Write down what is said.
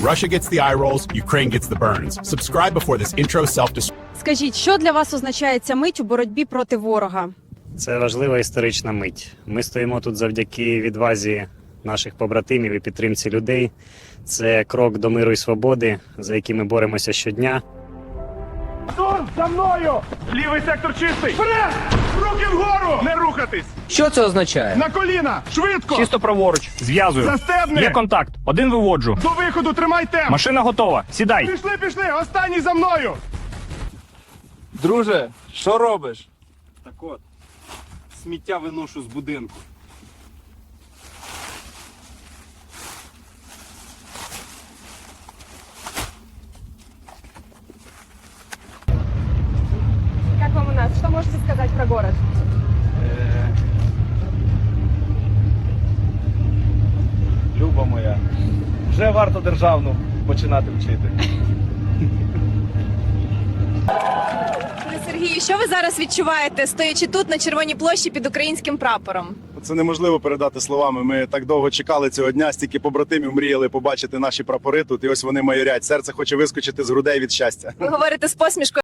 Russia gets the eye rolls, Ukraine gets the burns. Subscribe before this intro self Скажіть, що для вас означає ця мить у боротьбі проти ворога? Це важлива історична мить. Ми стоїмо тут завдяки відвазі наших побратимів і підтримці людей. Це крок до миру і свободи, за який ми боремося щодня. Турм, за мною! Лівий сектор чистий! Вперед! Рухатись! Що це означає? На коліна! Швидко! Чисто праворуч. Зв'язую. Застебни! Є контакт. Один виводжу. До виходу тримай темп! Машина готова. Сідай. Пішли, пішли! Останній за мною! Друже, що робиш? Так от, сміття виношу з будинку. Як вам у нас? Що можете сказати про город? Вже варто державну починати вчити. Пане Сергію, що ви зараз відчуваєте, стоячи тут на червоній площі під українським прапором? Це неможливо передати словами. Ми так довго чекали цього дня, стільки побратимів мріяли побачити наші прапори тут, і ось вони майорять. Серце хоче вискочити з грудей від щастя. Ви говорите з посмішкою.